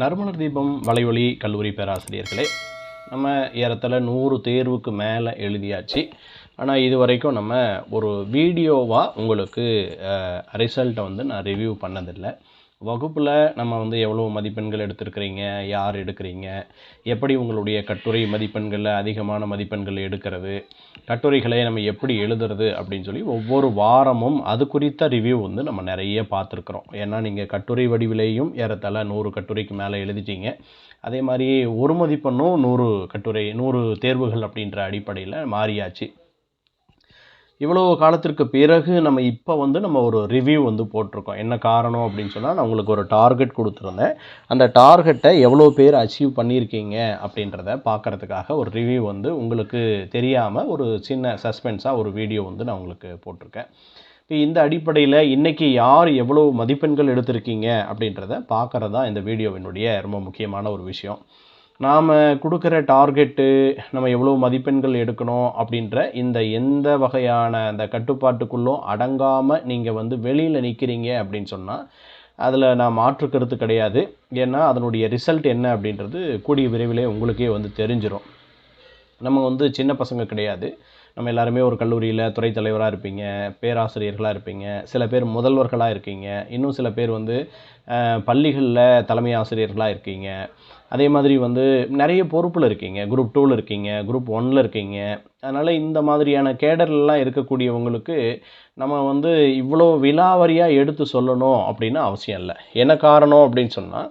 நறுமணர் தீபம் வலைவழி கல்லூரி பேராசிரியர்களே நம்ம ஏறத்தில் நூறு தேர்வுக்கு மேலே எழுதியாச்சு. ஆனால் இது வரைக்கும் நம்ம ஒரு வீடியோவாக உங்களுக்கு ரிசல்ட்டை வந்து நான் ரிவ்யூ பண்ணதில்லை. வகுப்பில் நம்ம வந்து எவ்வளோ மதிப்பெண்கள் எடுத்திருக்கிறீங்க? யார் எடுக்கிறீங்க? எப்படி உங்களுடைய கட்டுரை மதிப்பெண்களில் அதிகமான மதிப்பெண்கள் எடுக்கிறது? கட்டுரைகளை நம்ம எப்படி எழுதுறது அப்படின்னு சொல்லி ஒவ்வொரு வாரமும் அது குறித்த ரிவ்யூ வந்து நம்ம நிறைய பார்த்துருக்குறோம். ஏன்னா நீங்கள் கட்டுரை வடிவிலேயும் ஏறத்தாழ நூறு கட்டுரைக்கு மேலே எழுதிட்டீங்க. அதே மாதிரி ஒரு மதிப்பெண்ணும் நூறு கட்டுரை நூறு தேர்வுகள் அப்படின்ற அடிப்படையில் மாறியாச்சு. இவ்வளோ காலத்திற்கு பிறகு நம்ம இப்போ வந்து நம்ம ஒரு ரிவ்யூ வந்து போட்டிருக்கோம். என்ன காரணம் அப்படின்னு சொன்னால் நான் உங்களுக்கு ஒரு டார்கெட் கொடுத்துருந்தேன். அந்த டார்கெட்டை எவ்வளோ பேர் அச்சீவ் பண்ணியிருக்கீங்க அப்படின்றத பார்க்குறதுக்காக ஒரு ரிவ்யூ வந்து உங்களுக்கு தெரியாமல் ஒரு சின்ன சஸ்பென்ஸாக ஒரு வீடியோ வந்து நான் உங்களுக்கு போட்டிருக்கேன். இப்போ இந்த அடிப்படையில் இன்றைக்கி யார் எவ்வளோ மதிப்பெண்கள் எடுத்திருக்கீங்க அப்படின்றத பார்க்குறது தான் இந்த வீடியோவினுடைய ரொம்ப முக்கியமான ஒரு விஷயம். நாம் கொடுக்குற டார்கெட்டு நம்ம எவ்வளோ மதிப்பெண்கள் எடுக்கணும் அப்படின்ற இந்த எந்த வகையான அந்த கட்டுப்பாட்டுக்குள்ளும் அடங்காமல் நீங்கள் வந்து வெளியில் நிற்கிறீங்க அப்படின்னு சொன்னால் அதில் நான் மாற்று கருத்து கிடையாது. ஏன்னா அதனுடைய ரிசல்ட் என்ன அப்படின்றது கூடிய விரைவிலே உங்களுக்கே வந்து தெரிஞ்சிடும் நம்ம வந்து சின்ன பசங்க கிடையாது. நம்ம எல்லாருமே ஒரு கல்லூரியில் துறை தலைவராக இருப்பீங்க பேராசிரியர்களாக இருப்பீங்க சில பேர் முதல்வர்களாக இருக்கீங்க இன்னும் சில பேர் வந்து பள்ளிகளில் தலைமை ஆசிரியர்களாக இருக்கீங்க. அதே மாதிரி வந்து நிறைய பொறுப்பில் இருக்கீங்க. குரூப் டூவில் இருக்கீங்க குரூப் ஒனில் இருக்கீங்க. அதனால் இந்த மாதிரியான கேடர்லாம் இருக்கக்கூடியவங்களுக்கு நம்ம வந்து இவ்வளோ விலாவரியாக எடுத்து சொல்லணும் அப்படின்னு அவசியம் இல்லை. என்ன காரணம் அப்படின்னு சொன்னால்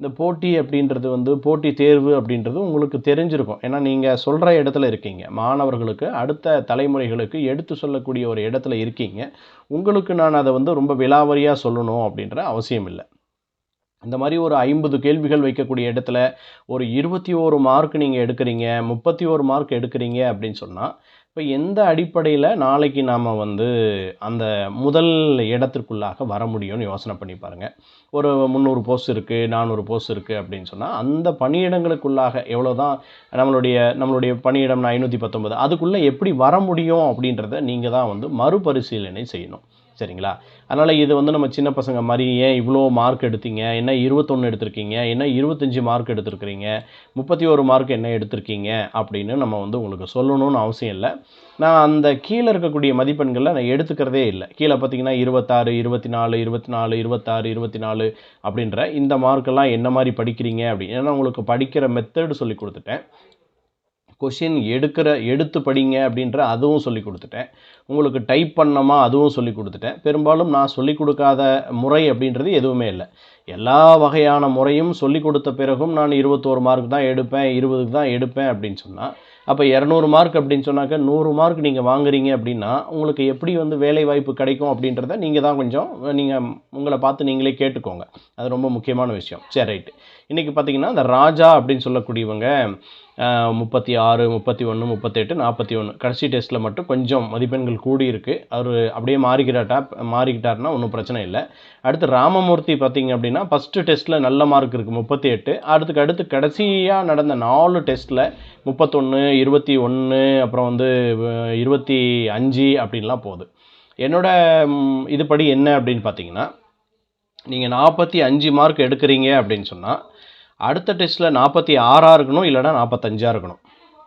இந்த போட்டி அப்படின்றது வந்து போட்டி தேர்வு அப்படின்றது உங்களுக்கு தெரிஞ்சிருக்கும். ஏன்னா நீங்கள் சொல்கிற இடத்துல இருக்கீங்க. மாணவர்களுக்கு அடுத்த தலைமுறைகளுக்கு எடுத்து சொல்லக்கூடிய ஒரு இடத்துல இருக்கீங்க. உங்களுக்கு நான் அதை வந்து ரொம்ப விலாவரியாக சொல்லணும் அப்படின்ற அவசியம் இல்லை. இந்த மாதிரி ஒரு ஐம்பது கேள்விகள் வைக்கக்கூடிய இடத்துல ஒரு இருபத்தி ஓரு மார்க் நீங்கள் எடுக்கிறீங்க முப்பத்தி ஓரு மார்க் எடுக்கிறீங்க அப்படின்னு சொன்னால் இப்போ எந்த அடிப்படையில் நாளைக்கு நாம் வந்து அந்த முதல் இடத்திற்குள்ளாக வர முடியும்னு யோசனை பண்ணி பாருங்கள் ஒரு முந்நூறு போஸ்ட் இருக்குது நானூறு போஸ்ட் இருக்குது அப்படின்னு சொன்னால் அந்த பணியிடங்களுக்குள்ளாக எவ்வளோ தான் நம்மளுடைய நம்மளுடைய பணியிடம் ஐநூற்றி பத்தொம்பது அதுக்குள்ளே எப்படி வர முடியும் அப்படின்றத நீங்கள் தான் வந்து மறுபரிசீலனை செய்யணும். சரிங்களா? அதனால் இது வந்து நம்ம சின்ன பசங்க மாதிரி ஏன் இவ்வளோ மார்க் எடுத்தீங்க? என்ன இருபத்தொன்று எடுத்திருக்கீங்க? என்ன இருபத்தஞ்சி மார்க் எடுத்திருக்கிறீங்க? முப்பத்தி ஒரு மார்க் என்ன எடுத்திருக்கீங்க? அப்படின்னு நம்ம வந்து உங்களுக்கு சொல்லணும்னு அவசியம் இல்லை. நான் அந்த கீழே இருக்கக்கூடிய மதிப்பெண்களில் நான் எடுத்துக்கிறதே இல்லை. கீழே பார்த்தீங்கன்னா இருபத்தாறு இருபத்தி நாலு இருபத்தி நாலு இருபத்தாறு இருபத்தி நாலு அப்படின்ற இந்த மார்க்கெல்லாம் என்ன மாதிரி படிக்கிறீங்க அப்படின்னு. ஏன்னா உங்களுக்கு படிக்கிற மெத்தடு சொல்லி கொடுத்துட்டேன். கொஷின் எடுக்கிற எடுத்து படிங்க அப்படின்ற அதுவும் சொல்லி கொடுத்துட்டேன். உங்களுக்கு டைப் பண்ணமா அதுவும் சொல்லி கொடுத்துட்டேன். பெரும்பாலும் நான் சொல்லி கொடுக்காத முறை அப்படின்றது எதுவுமே இல்லை. எல்லா வகையான முறையும் சொல்லி கொடுத்த பிறகும் நான் இருபத்தோரு மார்க் தான் எடுப்பேன் இருபதுக்கு தான் எடுப்பேன் அப்படின்னு சொன்னால் அப்போ இரநூறு மார்க் அப்படின்னு சொன்னாக்க நூறு மார்க் நீங்கள் வாங்குறீங்க அப்படின்னா உங்களுக்கு எப்படி வந்து வேலை வாய்ப்பு கிடைக்கும் அப்படின்றத நீங்கள் தான் கொஞ்சம் நீங்கள் உங்களை பார்த்து நீங்களே கேட்டுக்கோங்க. அது ரொம்ப முக்கியமான விஷயம். சரி ரைட்டு. இன்றைக்கி பார்த்தீங்கன்னா இந்த ராஜா அப்படின்னு சொல்லக்கூடியவங்க முப்பத்தி ஆறு முப்பத்தி ஒன்று முப்பத்தெட்டு நாற்பத்தி ஒன்று கடைசி டெஸ்ட்டில் மட்டும் கொஞ்சம் மதிப்பெண்கள் கூடி இருக்குது அவர் அப்படியே மாறிக்கிறாட்டா மாறிக்கிட்டாருன்னா ஒன்றும் பிரச்சனை இல்லை. அடுத்து ராமமூர்த்தி பார்த்தீங்க அப்படின்னா ஃபஸ்ட்டு டெஸ்ட்டில் நல்ல மார்க் இருக்குது முப்பத்தி எட்டு. அடுத்துக்கு அடுத்து கடைசியாக நடந்த நாலு டெஸ்ட்டில் முப்பத்தொன்று இருபத்தி ஒன்று அப்புறம் வந்து இருபத்தி அஞ்சு அப்படின்லாம் போகுது. என்னோட இதுபடி என்ன அப்படின்னு பார்த்தீங்கன்னா நீங்கள் நாற்பத்தி அஞ்சு மார்க் எடுக்கிறீங்க அப்படின்னு சொன்னால் அடுத்த டெஸ்ட்டில் நாற்பத்தி ஆறாக இருக்கணும் இல்லைனா நாற்பத்தஞ்சாக இருக்கணும்.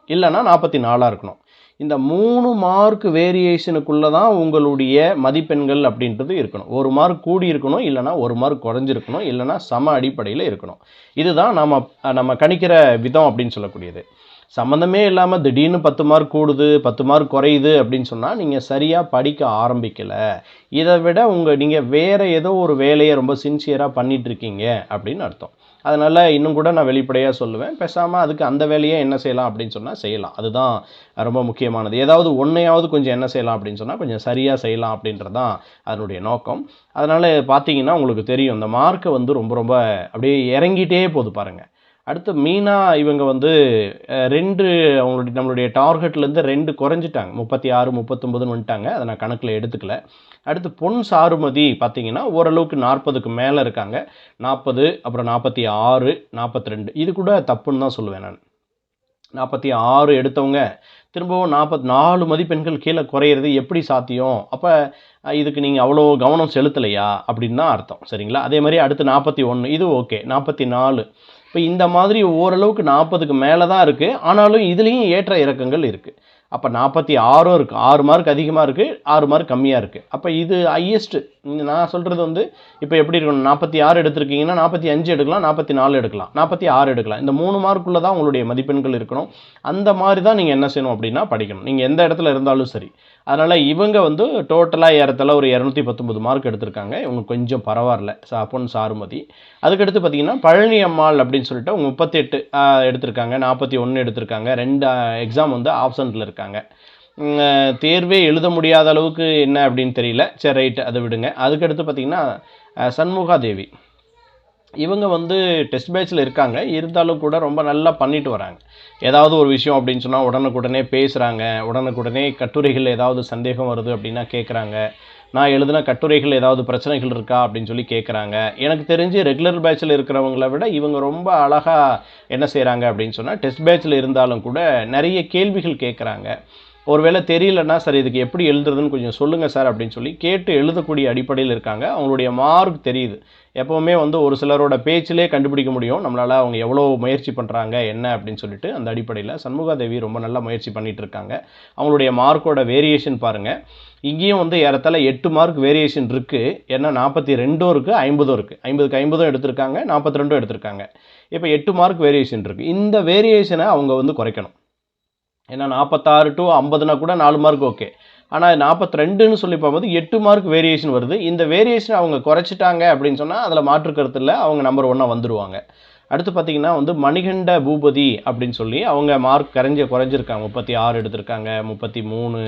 இல்லைனா நாற்பத்தி நாலாக இருக்கணும். இந்த மூணு மார்க் வேரியேஷனுக்குள்ளே தான் உங்களுடைய மதிப்பெண்கள் அப்படின்றது இருக்கணும். ஒரு மார்க் கூடி இருக்கணும் இல்லைனா ஒரு மார்க் குறைஞ்சிருக்கணும் இல்லைனா சம அடிப்படையில் இருக்கணும். இதுதான் நம்ம நம்ம கணிக்கிற விதம் அப்படின்னு சொல்லக்கூடியது. சம்மந்தமே இல்லாமல் திடீர்னு பத்து மார்க் கூடுது பத்து மார்க் குறையுது அப்படின்னு சொன்னால் நீங்கள் சரியாக படிக்க ஆரம்பிக்கலை. இதை விட உங்கள் நீங்கள் வேறு ஏதோ ஒரு வேலையை ரொம்ப சின்சியராக பண்ணிகிட்ருக்கீங்க அப்படின்னு அர்த்தம். அதனால் இன்னும் கூட நான் வெளிப்படையாக சொல்லுவேன். பேசாமல் அதுக்கு அந்த வேலையை என்ன செய்யலாம் அப்படின்னு சொன்னால் செய்யலாம். அதுதான் ரொம்ப முக்கியமானது. ஏதாவது ஒன்றையாவது கொஞ்சம் என்ன செய்யலாம் அப்படின்னு சொன்னால் கொஞ்சம் சரியாக செய்யலாம் அப்படின்றது தான் அதனுடைய நோக்கம். அதனால் பார்த்தீங்கன்னா உங்களுக்கு தெரியும் இந்த மார்க்கை வந்து ரொம்ப ரொம்ப அப்படியே இறங்கிட்டே போகுது பாருங்கள் அடுத்து மீனா இவங்க வந்து ரெண்டு அவங்களுடைய நம்மளுடைய டார்கெட்லேருந்து ரெண்டு குறைஞ்சிட்டாங்க. முப்பத்தி ஆறு முப்பத்தொம்பதுன்னு வந்துட்டாங்க. அதை நான் கணக்கில் எடுத்துக்கல. அடுத்து பொன் சாருமதி பார்த்தீங்கன்னா ஓரளவுக்கு நாற்பதுக்கு மேலே இருக்காங்க. நாற்பது அப்புறம் நாற்பத்தி ஆறு நாற்பத்தி ரெண்டு இது கூட தப்புன்னு தான் சொல்லுவேன் நான். நாற்பத்தி ஆறு எடுத்தவங்க திரும்பவும் நாற்பத்தி நாலு மதிப்பெண்கள் கீழே குறையிறது எப்படி சாத்தியம்? அப்போ இதுக்கு நீங்கள் அவ்வளோ கவனம் செலுத்தலையா? அப்படின்னு தான் அர்த்தம். சரிங்களா? அதே மாதிரி அடுத்து நாற்பத்தி ஒன்று. இது ஓகே. நாற்பத்தி நாலு. இப்போ இந்த மாதிரி ஓரளவுக்கு நாற்பதுக்கு மேலே தான் இருக்குது ஆனாலும் இதுலேயும் ஏற்ற இறக்கங்கள் இருக்குது அப்போ நாற்பத்தி ஆறும் இருக்குது ஆறு மார்க் அதிகமாக இருக்குது ஆறு மார்க் கம்மியாக இருக்குது அப்போ இது ஹையஸ்ட்டு நான் சொல்கிறது வந்து இப்போ எப்படி இருக்கணும்? நாற்பத்தி ஆறு எடுத்திருக்கீங்கன்னா நாற்பத்தி அஞ்சு எடுக்கலாம் நாற்பத்தி நாலு எடுக்கலாம். நாற்பத்தி ஆறு எடுக்கலாம். இந்த மூணு மார்க்குள்ளே தான் உங்களுடைய மதிப்பெண்கள் இருக்கணும். அந்த மாதிரி தான் நீங்கள் என்ன செய்யணும் அப்படின்னா படிக்கணும். நீங்கள் எந்த இடத்துல இருந்தாலும் சரி. அதனால் இவங்க வந்து டோட்டலாக ஏறத்தில் ஒரு இரநூத்தி பத்தொம்பது மார்க் எடுத்திருக்காங்க. இவங்க கொஞ்சம் பரவாயில்ல. சா பொன் சாருமதி. அதுக்கடுத்து பார்த்தீங்கன்னா பழனி அம்மாள் அப்படின்னு சொல்லிட்டு அவங்க முப்பத்தெட்டு எடுத்திருக்காங்க. நாற்பத்தி ஒன்று எடுத்திருக்காங்க. ரெண்டு எக்ஸாம் வந்து ஆப்ஷனில் இருக்காங்க. தேர்வே எழுத முடியாத அளவுக்கு என்ன அப்படின்னு தெரியல. சரி ரைட் அதை விடுங்க. அதுக்கடுத்து பார்த்தீங்கன்னா சண்முகா தேவி. இவங்க வந்து டெஸ்ட் பேட்சில் இருக்காங்க. இருந்தாலும் கூட ரொம்ப நல்லா பண்ணிட்டு வராங்க. ஏதாவது ஒரு விஷயம் அப்படின்னு சொன்னால் உடனுக்குடனே பேசுகிறாங்க உடனுக்குடனே கட்டுரைகள் ஏதாவது சந்தேகம் வருது அப்படின்னா கேட்குறாங்க நான் எழுதின கட்டுரைகள் ஏதாவது பிரச்சனைகள் இருக்கா அப்படின்னு சொல்லி கேட்குறாங்க எனக்கு தெரிஞ்சு ரெகுலர் பேட்சில் இருக்கிறவங்கள விட இவங்க ரொம்ப அழகாக என்ன செய்கிறாங்க அப்படின்னு சொன்னால் டெஸ்ட் பேட்சில் இருந்தாலும் கூட நிறைய கேள்விகள் கேட்குறாங்க ஒருவேளை தெரியலன்னா சார் இதுக்கு எப்படி எழுதுறதுன்னு கொஞ்சம் சொல்லுங்கள் சார் அப்படின்னு சொல்லி கேட்டு எழுதக்கூடிய அடிப்படையில் இருக்காங்க. அவங்களுடைய மார்க் தெரியுது. எப்போவுமே வந்து ஒரு சிலரோட பேச்சிலே கண்டுபிடிக்க முடியும். நம்மளால் அவங்க எவ்வளோ முயற்சி பண்ணுறாங்க என்ன அப்படின்னு சொல்லிட்டு அந்த அடிப்படையில் சண்முகாதேவி ரொம்ப நல்லா முயற்சி பண்ணிட்டு இருக்காங்க. அவங்களுடைய மார்க்கோட வேரியேஷன் பாருங்கள் இங்கேயும் வந்து ஏறத்தால எட்டு மார்க் வேரியேஷன் இருக்குது ஏன்னா நாற்பத்தி ரெண்டும் இருக்குது ஐம்பதும் இருக்குது ஐம்பதுக்கு ஐம்பதும் எடுத்திருக்காங்க நாற்பத்தி ரெண்டும் எடுத்திருக்காங்க. இப்போ எட்டு மார்க் வேரியேஷன் இருக்குது இந்த வேரியேஷனை அவங்க வந்து குறைக்கணும். ஏன்னா நாற்பத்தாறு டு ஐம்பதுனா கூட நாலு மார்க் ஓகே ஆனால் நாற்பத்தி ரெண்டுன்னு சொல்லி பார்க்கும்போது எட்டு மார்க் வேரியேஷன் வருது. இந்த வேரியேஷன் அவங்க குறைச்சிட்டாங்க அப்படின்னு சொன்னால் அதில் மாற்று கருத்தில் இல்லை. அவங்க நம்பர் ஒன்னாக வந்துடுவாங்க அடுத்து பார்த்தீங்கன்னா வந்து மணிகண்ட பூபதி அப்படின்னு சொல்லி அவங்க மார்க் கரைஞ்ச குறைஞ்சிருக்காங்க. முப்பத்தி ஆறு எடுத்திருக்காங்க. முப்பத்தி மூணு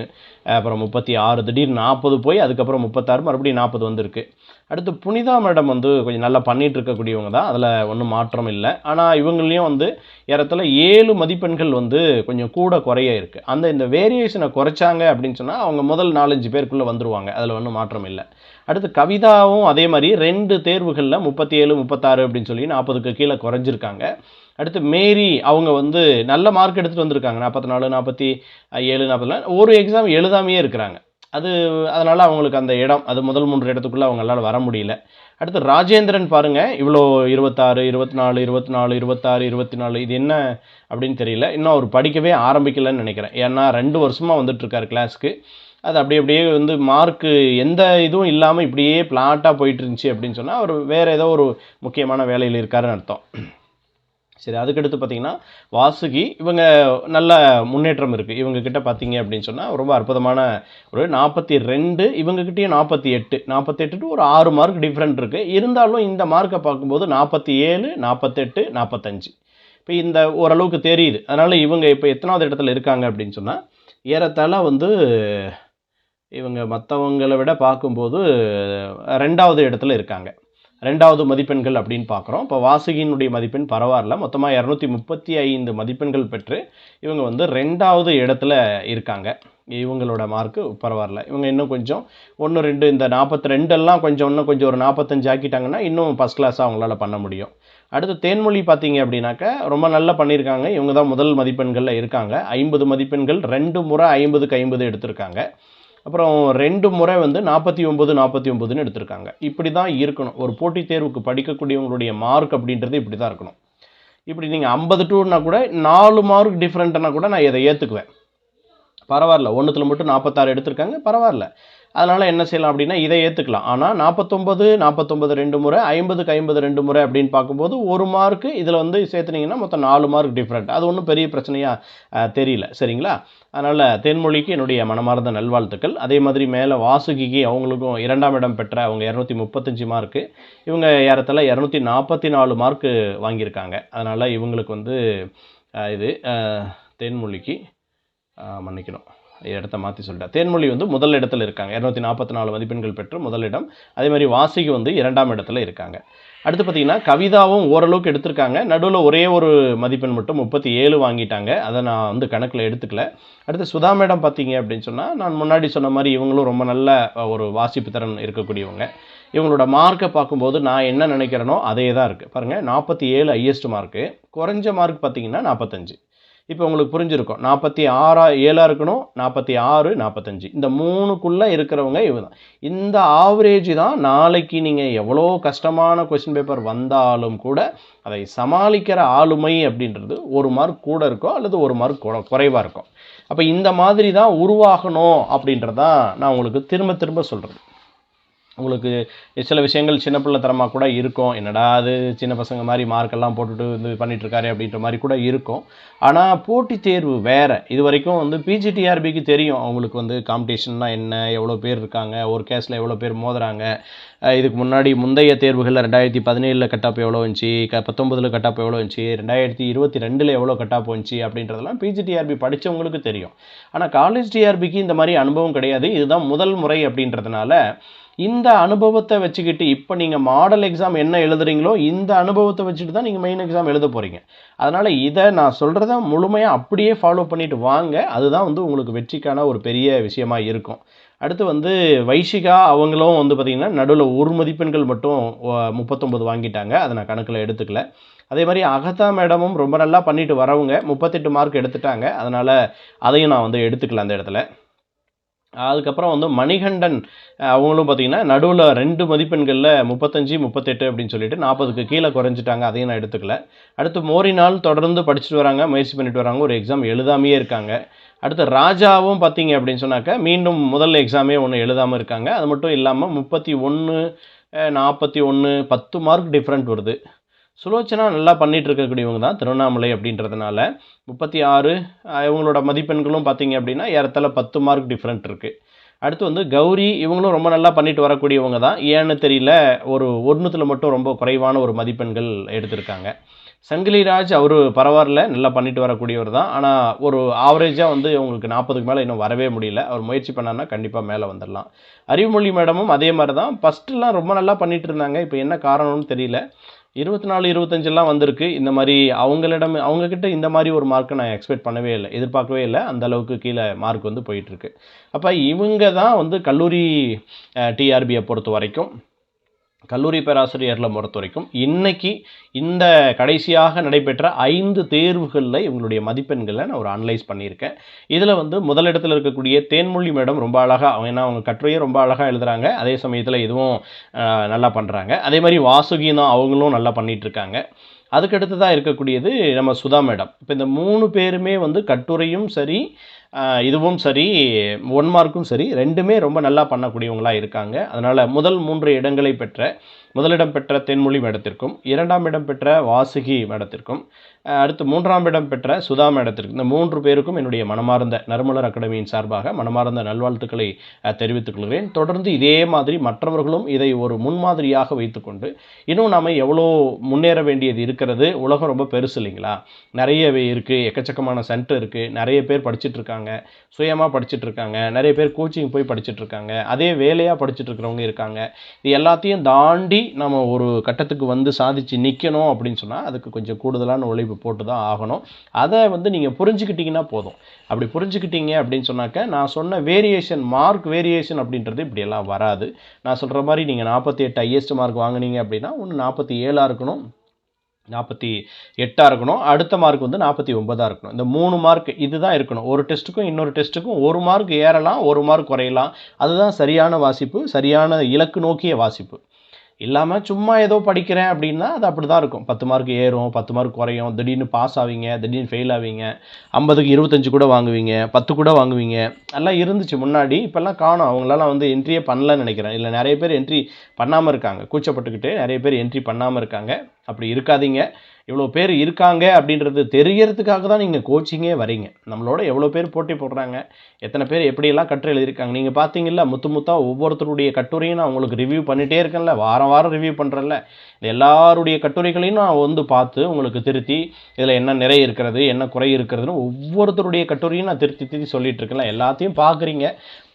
அப்புறம் முப்பத்தி ஆறு திடீர்னு நாற்பது போய் அதுக்கப்புறம் முப்பத்தாறு மறுபடியும் நாற்பது வந்திருக்கு. அடுத்து புனிதா மேடம் வந்து கொஞ்சம் நல்லா பண்ணிட்டு இருக்கக்கூடியவங்க தான். அதில் ஒன்றும் மாற்றம் இல்லை. ஆனால் இவங்களையும் வந்து ஏறத்தாழ ஏழு மதிப்பெண்கள் வந்து கொஞ்சம் கூட குறைய இருக்குது அந்த இந்த வேரியேஷனை குறைச்சாங்க அப்படின்னு சொன்னால் அவங்க முதல் நாலஞ்சு பேருக்குள்ளே வந்துடுவாங்க அதில் ஒன்றும் மாற்றம் இல்லை. அடுத்து கவிதாவும் அதே மாதிரி ரெண்டு தேர்வுகளில் முப்பத்தி ஏழு முப்பத்தாறு அப்படின்னு சொல்லி நாற்பதுக்கு கீழே குறைஞ்சிருக்காங்க. அடுத்து மேரி அவங்க வந்து நல்ல மார்க் எடுத்துகிட்டு வந்திருக்காங்க. நாற்பத்தி நாலு நாற்பத்தி ஏழு நாற்பத்தி ஒரு எக்ஸாம் எழுதாமையே இருக்கிறாங்க. அது அதனால் அவங்களுக்கு அந்த இடம் அது முதல் மூன்று இடத்துக்குள்ளே அவங்களால வர முடியல. அடுத்து ராஜேந்திரன் பாருங்கள் இவ்வளோ இருபத்தாறு இருபத்தி நாலு இருபத்தி நாலு இருபத்தாறு இருபத்தி நாலு இது என்ன அப்படின்னு தெரியல. இன்னும் அவர் படிக்கவே ஆரம்பிக்கலைன்னு நினைக்கிறேன். ஏன்னா ரெண்டு வருஷமாக வந்துட்டுருக்கார் கிளாஸ்க்கு அது அப்படி அப்படியே வந்து மார்க்கு எந்த இதுவும் இல்லாமல் இப்படியே பிளாட்டாக போயிட்டு இருந்துச்சு அப்படின்னு சொன்னால் அவர் வேறு ஏதோ ஒரு முக்கியமான வேலையில் இருக்காருன்னு அர்த்தம். சரி அதுக்கடுத்து பார்த்தீங்கன்னா வாசுகி இவங்க நல்ல முன்னேற்றம் இருக்குது இவங்கக்கிட்ட பார்த்தீங்க அப்படின்னு சொன்னால் ரொம்ப அற்புதமான ஒரு நாற்பத்தி ரெண்டு இவங்கக்கிட்டேயும் நாற்பத்தி எட்டு. நாற்பத்தெட்டு எட்டு ஒரு ஆறு மார்க் டிஃப்ரெண்ட் இருக்குது இருந்தாலும் இந்த மார்க்கை பார்க்கும்போது நாற்பத்தி ஏழு நாற்பத்தெட்டு நாற்பத்தஞ்சு இப்போ இந்த ஓரளவுக்கு தெரியுது. அதனால் இவங்க இப்போ எத்தனாவது இடத்துல இருக்காங்க அப்படின்னு சொன்னால் ஏறத்தாழ வந்து இவங்க மற்றவங்களை விட பார்க்கும்போது ரெண்டாவது இடத்துல இருக்காங்க. ரெண்டாவது மதிப்பெண்கள் அப்படின்னு பார்க்குறோம். இப்போ வாசுகியினுடைய மதிப்பெண் பரவாயில்ல. மொத்தமாக இரநூத்தி முப்பத்தி ஐந்து மதிப்பெண்கள் பெற்று இவங்க வந்து ரெண்டாவது இடத்துல இருக்காங்க. இவங்களோட மார்க்கு பரவாயில்ல. இவங்க இன்னும் கொஞ்சம் ஒன்று ரெண்டு இந்த நாற்பத்தி ரெண்டெல்லாம் கொஞ்சம் இன்னும் கொஞ்சம் ஒரு நாற்பத்தஞ்சு ஆக்கிட்டாங்கன்னா இன்னும் ஃபஸ்ட் கிளாஸாக அவங்களால பண்ண முடியும். அடுத்து தேன்மொழி பார்த்தீங்க அப்படின்னாக்க ரொம்ப நல்லா பண்ணியிருக்காங்க. இவங்க தான் முதல் மதிப்பெண்களில் இருக்காங்க. ஐம்பது மதிப்பெண்கள் ரெண்டு முறை ஐம்பதுக்கு ஐம்பது எடுத்திருக்காங்க. அப்புறம் ரெண்டு முறை வந்து நாற்பத்தி ஒம்பது நாற்பத்தி ஒம்பதுன்னு எடுத்திருக்காங்க. இப்படி தான் இருக்கணும். ஒரு போட்டித் தேர்வுக்கு படிக்கக்கூடியவங்களுடைய மார்க் அப்படின்றது இப்படி தான் இருக்கணும். இப்படி நீங்கள் ஐம்பது டூனா கூட நாலு மார்க் டிஃப்ரெண்ட்னா கூட நான் இதை ஏற்றுக்குவேன் பரவாயில்ல. ஒன்றுத்தில் மட்டும் நாற்பத்தாறு எடுத்திருக்காங்க. பரவாயில்ல. அதனால் என்ன செய்யலாம் அப்படின்னா இதை ஏற்றுக்கலாம் ஆனால் நாற்பத்தொம்பது நாற்பத்தொம்பது ரெண்டு முறை ஐம்பதுக்கு ஐம்பது ரெண்டு முறை அப்படின்னு பார்க்கும்போது ஒரு மார்க்கு இதில் வந்து சேர்த்துனீங்கன்னா மொத்தம் நாலு மார்க் டிஃப்ரெண்ட் அது ஒன்றும் பெரிய பிரச்சனையாக தெரியல. சரிங்களா? அதனால் தென்மொழிக்கு என்னுடைய மனமார்ந்த நல்வாழ்த்துக்கள். அதே மாதிரி மேலே வாசுகிக்கு அவங்களுக்கும் இரண்டாம் இடம் பெற்ற அவங்க இரநூத்தி முப்பத்தஞ்சு மார்க்கு இவங்க ஏறத்தில் இரநூத்தி நாற்பத்தி நாலு மார்க்கு வாங்கியிருக்காங்க. அதனால் இவங்களுக்கு வந்து இது தென்மொழிக்கு மன்னிக்கணும். இடத்த மாற்றி சொல்லிட்டேன் தேன்மொழி வந்து முதல் இடத்துல இருக்காங்க. இரநூத்தி நாற்பத்தி நாலு மதிப்பெண்கள் பெற்று முதலிடம் அதே மாதிரி வாசிக்கு வந்து இரண்டாம் இடத்துல இருக்காங்க. அடுத்து பார்த்தீங்கன்னா கவிதாவும் ஓரளவுக்கு எடுத்திருக்காங்க. நடுவில் ஒரே ஒரு மதிப்பெண் மட்டும் முப்பத்தி ஏழு வாங்கிட்டாங்க. அதை நான் வந்து கணக்கில் எடுத்துக்கல. அடுத்து சுதா மேடம் பார்த்தீங்க அப்படின்னு சொன்னால் நான் முன்னாடி சொன்ன மாதிரி இவங்களும் ரொம்ப நல்ல ஒரு வாசிப்பு திறன் இருக்கக்கூடியவங்க. இவங்களோட மார்க்கை பார்க்கும்போது நான் என்ன நினைக்கிறேனோ அதே தான் இருக்குது பாருங்கள் நாற்பத்தி ஏழு ஹையஸ்ட் மார்க்கு குறைஞ்ச மார்க் பார்த்தீங்கன்னா நாற்பத்தஞ்சு. இப்போ உங்களுக்கு புரிஞ்சிருக்கும். நாற்பத்தி ஆறா ஏழாக இருக்கணும் நாற்பத்தி ஆறு நாற்பத்தஞ்சு இந்த மூணுக்குள்ளே இருக்கிறவங்க இவங்க. தான் இந்த ஆவரேஜ் தான் நாளைக்கு நீங்கள் எவ்வளோ கஷ்டமான கொஸ்டின் பேப்பர் வந்தாலும் கூட அதை சமாளிக்கிற ஆளுமை அப்படின்றது ஒரு மார்க் கூட இருக்கும் அல்லது ஒரு மார்க் குறைவாக இருக்கும் அப்போ இந்த மாதிரி தான் உருவாகணும் அப்படின்றதான் நான் உங்களுக்கு திரும்ப திரும்ப சொல்கிறது உங்களுக்கு சில விஷயங்கள் சின்ன பிள்ளைத்தனமாக கூட இருக்கும். என்னடா அது சின்ன பசங்க மாதிரி மார்க்கெல்லாம் போட்டுட்டு இது பண்ணிகிட்ருக்காரு அப்படின்ற மாதிரி கூட இருக்கும். ஆனால் போட்டித் தேர்வு வேறு. இது வரைக்கும் வந்து பிஜிடிஆர்பிக்கு தெரியும் அவங்களுக்கு வந்து காம்படிஷன்னா என்ன எவ்வளோ பேர் இருக்காங்க ஒரு கேஸில் எவ்வளோ பேர் மோதுறாங்க. இதுக்கு முன்னாடி முந்தைய தேர்வுகளில் ரெண்டாயிரத்தி பதினேழில் கட்டாப் எவ்வளோ வந்துச்சு க பத்தொம்பதில் கட்டாப் எவ்வளோ இருந்துச்சு ரெண்டாயிரத்தி இருபத்தி ரெண்டில் எவ்வளோ கட்டாப் வந்துச்சு அப்படின்றதெல்லாம் பிஜிடிஆர்பி படித்தவங்களுக்கு தெரியும். ஆனால் காலேஜ் டிஆர்பிக்கு இந்த மாதிரி அனுபவம் கிடையாது. இதுதான் முதல் முறை அப்படின்றதுனால இந்த அனுபவத்தை வச்சுக்கிட்டு இப்போ நீங்கள் மாடல் எக்ஸாம் என்ன எழுதுறீங்களோ இந்த அனுபவத்தை வச்சுட்டு தான் நீங்கள் மெயின் எக்ஸாம் எழுத போகிறீங்க அதனால் இதை நான் சொல்கிறத முழுமையாக அப்படியே ஃபாலோ பண்ணிட்டு வாங்க. அதுதான் வந்து உங்களுக்கு வெற்றிக்கான ஒரு பெரிய விஷயமா இருக்கும். அடுத்து வந்து வைஷிகா அவங்களும் வந்து பார்த்திங்கன்னா நடுவில் ஒரு மதிப்பெண்கள் மட்டும் முப்பத்தொம்பது வாங்கிட்டாங்க. அதை நான் கணக்கில் எடுத்துக்கல. அதே மாதிரி அகதா மேடமும் ரொம்ப நல்லா பண்ணிட்டு வரவங்க முப்பத்தெட்டு மார்க் எடுத்துட்டாங்க. அதனால் அதையும் நான் வந்து எடுத்துக்கல அந்த இடத்துல. அதுக்கப்புறம் வந்து மணிகண்டன் அவங்களும் பார்த்தீங்கன்னா நடுவில் ரெண்டு மதிப்பெண்களில் முப்பத்தஞ்சு முப்பத்தெட்டு அப்படின்னு சொல்லிட்டு நாற்பதுக்கு கீழே குறைஞ்சிட்டாங்க. அதையும் நான் எடுத்துக்கல. அடுத்து மோரினால் தொடர்ந்து படிச்சுட்டு வராங்க முயற்சி பண்ணிட்டு வராங்க. ஒரு எக்ஸாம் எழுதாமையே இருக்காங்க. அடுத்து ராஜாவும் பார்த்தீங்க அப்படின்னு சொன்னாக்க மீண்டும் முதல் எக்ஸாமே ஒன்று எழுதாமல் இருக்காங்க. அது மட்டும் இல்லாமல் முப்பத்தி ஒன்று நாற்பத்தி ஒன்று பத்து மார்க் டிஃப்ரெண்ட் வருது. சுலோச்சனா நல்லா பண்ணிகிட்டு இருக்கக்கூடியவங்க தான் திருவண்ணாமலை அப்படின்றதுனால முப்பத்தி ஆறு இவங்களோட மதிப்பெண்களும் பார்த்தீங்க அப்படின்னா ஏறத்தாழ பத்து மார்க் டிஃப்ரெண்ட் இருக்குது அடுத்து வந்து கௌரி இவங்களும் ரொம்ப நல்லா பண்ணிட்டு வரக்கூடியவங்க தான். ஏன்னு தெரியல ஒரு ஒன்றுத்தில் மட்டும் ரொம்ப குறைவான ஒரு மதிப்பெண்கள் எடுத்திருக்காங்க. சங்கிலிராஜ் அவர் பரவாயில்ல நல்லா பண்ணிட்டு வரக்கூடியவர் தான். ஆனால் ஒரு ஆவரேஜாக வந்து அவங்களுக்கு நாற்பதுக்கு மேலே இன்னும் வரவே முடியல. அவர் முயற்சி பண்ணான்னா கண்டிப்பாக மேலே வந்துடலாம் அறிவுமொழி மேடமும் அதே மாதிரி தான். ஃபஸ்ட்டுலாம் ரொம்ப நல்லா பண்ணிகிட்டு இருந்தாங்க. இப்போ என்ன காரணம்னு தெரியல. இருபத்தி நாலு இருபத்தஞ்செல்லாம் வந்திருக்கு. இந்த மாதிரி அவங்களிடம் அவங்கக்கிட்ட இந்த மாதிரி ஒரு மார்க்கை நான் எக்ஸ்பெக்ட் பண்ணவே இல்லை. எதிர்பார்க்கவே இல்லை. அந்த அளவுக்கு கீழே மார்க் வந்து போயிட்டுருக்கு. அப்போ இவங்க தான் வந்து கல்லூரி டிஆர்பியை பொறுத்த வரைக்கும் கல்லூரி பேராசிரியரில் பொறுத்த வரைக்கும் இன்றைக்கி இந்த கடைசியாக நடைபெற்ற ஐந்து தேர்வுகளில் இவங்களுடைய மதிப்பெண்களை நான் ஒரு அனலைஸ் பண்ணியிருக்கேன். இதில் வந்து முதலிடத்தில் இருக்கக்கூடிய தேன்மொழி மேடம் ரொம்ப அழகாக அவங்க ஏன்னா அவங்க கட்டுரையை ரொம்ப அழகாக எழுதுகிறாங்க அதே சமயத்தில் இதுவும் நல்லா பண்ணுறாங்க அதே மாதிரி வாசுகி தான் அவங்களும் நல்லா பண்ணிகிட்ருக்காங்க அதுக்கடுத்து தான் இருக்கக்கூடியது நம்ம சுதா மேடம். இப்போ இந்த மூணு பேருமே வந்து கட்டுரையும் சரி இதுவும் சரி ஒன் மார்க்கும் சரி ரெண்டுமே ரொம்ப நல்லா பண்ணக்கூடியவங்களா இருக்காங்க. அதனால் முதல் மூன்று இடங்களை பெற்ற முதலிடம் பெற்ற தென்மொழி மேடத்திற்கும் இரண்டாம் இடம் பெற்ற வாசுகி மேடத்திற்கும் அடுத்து மூன்றாம் இடம் பெற்ற சுதா மேடத்திற்கு இந்த மூன்று பேருக்கும் என்னுடைய மனமார்ந்த நறுமலர் அகாடமியின் சார்பாக மனமார்ந்த நல்வாழ்த்துக்களை தெரிவித்துக் கொள்கிறேன். தொடர்ந்து இதே மாதிரி மற்றவர்களும் இதை ஒரு முன்மாதிரியாக வைத்துக்கொண்டு இன்னும் நாம் எவ்வளோ முன்னேற வேண்டியது இருக்கிறது? உலகம் ரொம்ப பெருசு இல்லைங்களா? நிறையவே இருக்குது எக்கச்சக்கமான சென்டர் இருக்குது நிறைய பேர் படிச்சிட்டுருக்காங்க சுயமாக படிச்சிட்டுருக்காங்க நிறைய பேர் கோச்சிங் போய் படிச்சிட்டுருக்காங்க அதே வேலையாக படிச்சுட்டு இருக்கிறவங்க இருக்காங்க. இது எல்லாத்தையும் தாண்டி நம்ம ஒரு கட்டத்துக்கு வந்து சாதிச்சு நிற்கணும் அப்படின்னு சொன்னால் அதுக்கு கொஞ்சம் கூடுதலான உழைப்பு போட்டு தான் ஆகணும். அதை வந்து நீங்கள் புரிஞ்சுக்கிட்டீங்கன்னா போதும். அப்படி புரிஞ்சுக்கிட்டீங்க அப்படின்னு சொன்னாக்க நான் சொன்ன வேரியேஷன் மார்க் வேரியேஷன் அப்படின்றது இப்படியெல்லாம் வராது. நான் சொல்கிற மாதிரி நீங்கள் நாற்பத்தி எட்டு ஹையஸ்ட் மார்க் வாங்குனீங்க அப்படின்னா ஒன்று நாற்பத்தி ஏழாக இருக்கணும் நாற்பத்தி எட்டாக இருக்கணும் அடுத்த மார்க் வந்து நாற்பத்தி ஒன்பதாக இருக்கணும். இந்த மூணு மார்க் இதுதான் இருக்கணும். ஒரு டெஸ்ட்டுக்கும் இன்னொரு டெஸ்ட்டுக்கும் ஒரு மார்க் ஏறலாம் ஒரு மார்க் குறையலாம். அதுதான் சரியான வாசிப்பு சரியான இலக்கு நோக்கிய வாசிப்பு. இல்லாமல் சும்மா ஏதோ படிக்கிறேன் அப்படின்னா அது அப்படி தான் இருக்கும். பத்து மார்க் ஏறும் பத்து மார்க் குறையும். திடீர்னு பாஸ் ஆவீங்க திடீர்னு ஃபெயில் ஆவீங்க. ஐம்பதுக்கு இருபத்தஞ்சு கூட வாங்குவீங்க பத்து கூட வாங்குவீங்க. எல்லாம் இருந்துச்சு முன்னாடி இப்போல்லாம் காணும். அவங்களால வந்து என்ட்ரியே பண்ணலன்னு நினைக்கிறேன். இல்லை நிறைய பேர் என்ட்ரி பண்ணாமல் இருக்காங்க. கூச்சப்பட்டுக்கிட்டு நிறைய பேர் என்ட்ரி பண்ணாமல் இருக்காங்க. அப்படி இருக்காதீங்க. இவ்வளோ பேர் இருக்காங்க அப்படின்றது தெரியறதுக்காக தான் நீங்கள் கோச்சிங்கே வரீங்க நம்மளோட எவ்வளோ பேர் போட்டி போடுறாங்க எத்தனை பேர் எப்படியெல்லாம் கட்டுரை எழுதியிருக்காங்க. நீங்கள் பார்த்தீங்களா முத்து முத்தாக ஒவ்வொருத்தருடைய கட்டுரையும் நான் உங்களுக்கு ரிவ்யூ பண்ணிகிட்டே இருக்கேன்ல வாரம் வாரம் ரிவ்யூ பண்ணுறேன்ல எல்லாருடைய கட்டுரைகளையும் நான் வந்து பார்த்து உங்களுக்கு திருத்தி இதில் என்ன நிறை இருக்கிறது என்ன குறை இருக்கிறதுன்னு ஒவ்வொருத்தருடைய கட்டுரையும் நான் திருத்தி திருத்தி சொல்லிட்டு இருக்கேன்ல. எல்லாத்தையும் பார்க்குறீங்க.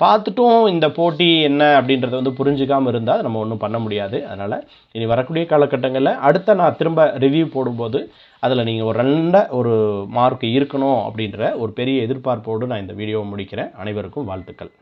பார்த்துட்டும் இந்த போட்டி என்ன அப்படின்றத வந்து புரிஞ்சுக்காமல் இருந்தால் நம்ம ஒன்றும் பண்ண முடியாது. அதனால் இனி வரக்கூடிய காலகட்டங்களில் அடுத்த நான் திரும்ப ரிவ்யூ போடும்போது போது அதில் நீங்கள் ஒரு ரெண்ட ஒரு மார்க் இருக்கணும் அப்படின்ற ஒரு பெரிய எதிர்பார்ப்போடு நான் இந்த வீடியோவை முடிக்கிறேன். அனைவருக்கும் வாழ்த்துக்கள்.